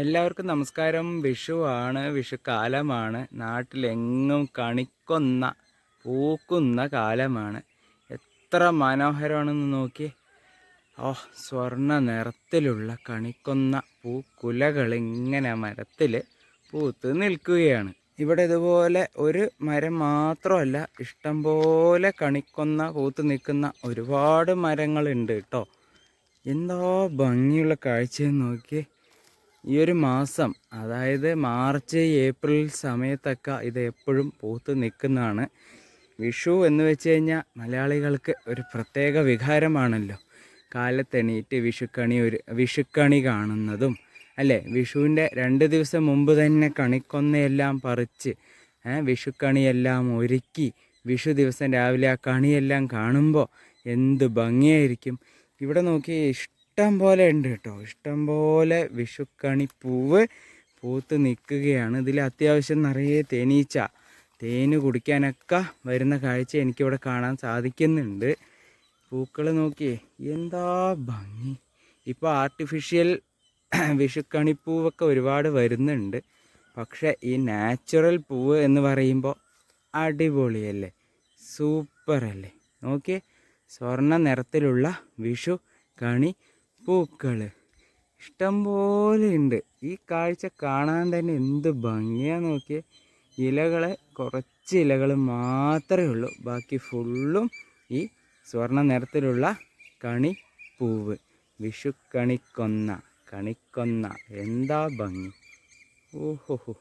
എല്ലാവർക്കും നമസ്കാരം. വിഷുവാണ് വിഷുക്കാലമാണ് നാട്ടിലെങ്ങും കണിക്കൊന്ന പൂക്കുന്ന കാലമാണ്. എത്ര മനോഹരമാണെന്ന് നോക്കി ഓ സ്വർണ നിറത്തിലുള്ള കണിക്കൊന്ന പൂക്കുലകൾ ഇങ്ങനെ മരത്തിൽ പൂത്ത് നിൽക്കുകയാണ്. ഇവിടെ ഇതുപോലെ ഒരു മരം മാത്രമല്ല ഇഷ്ടംപോലെ കണിക്കൊന്ന പൂത്ത് നിൽക്കുന്ന ഒരുപാട് മരങ്ങളുണ്ട് കേട്ടോ. എന്തോ ഭംഗിയുള്ള കാഴ്ചയെന്ന് നോക്കിയേ. ഈ ഒരു മാസം അതായത് മാർച്ച് ഏപ്രിൽ സമയത്തൊക്കെ ഇത് എപ്പോഴും പൂത്ത് നിൽക്കുന്നതാണ്. വിഷു എന്ന് വെച്ച് കഴിഞ്ഞാൽ മലയാളികൾക്ക് ഒരു പ്രത്യേക വികാരമാണല്ലോ. കാലത്തെണീറ്റ് വിഷുക്കണി ഒരു വിഷുക്കണി കാണുന്നതും അല്ലേ? വിഷുവിന്റെ രണ്ട് ദിവസം മുമ്പ് തന്നെ കണിക്കൊന്നയെല്ലാം പറിച്ച് വിഷുക്കണിയെല്ലാം ഒരുക്കി വിഷു ദിവസം രാവിലെ ആ കണിയെല്ലാം കാണുമ്പോൾ എന്ത് ഭംഗിയായിരിക്കും. ഇവിടെ നോക്കി ഇഷ്ടം പോലെ ഉണ്ട് കേട്ടോ. ഇഷ്ടം പോലെ വിഷുക്കണി പൂവ് പൂത്ത് നിൽക്കുകയാണ്. ഇതിൽ അത്യാവശ്യം നിറയെ തേനീച്ച തേന് കുടിക്കാനൊക്കെ വരുന്ന കാഴ്ച എനിക്കിവിടെ കാണാൻ സാധിക്കുന്നുണ്ട്. പൂക്കൾ നോക്കിയേ എന്താ ഭംഗി. ഇപ്പോൾ ആർട്ടിഫിഷ്യൽ വിഷുക്കണിപ്പൂവൊക്കെ ഒരുപാട് വരുന്നുണ്ട്. പക്ഷേ ഈ നാച്ചുറൽ പൂവ് എന്ന് പറയുമ്പോൾ അടിപൊളിയല്ലേ? സൂപ്പറല്ലേ? നോക്കിയേ സ്വർണ നിറത്തിലുള്ള വിഷു കണി പൂക്കൾ ഇഷ്ടംപോലെ ഉണ്ട് ഈ കാഴ്ച കാണാൻ തന്നെ എന്ത് ഭംഗിയാ നോക്കിയേ. ഇലകളെ കുറച്ച് ഇലകൾ മാത്രമേ ഉള്ളൂ. ബാക്കി ഫുള്ളും ഈ സ്വർണ നിറത്തിലുള്ള കണി പൂവ് വിഷു കണിക്കൊന്ന. കണിക്കൊന്ന എന്താ ഭംഗി? ഓഹോ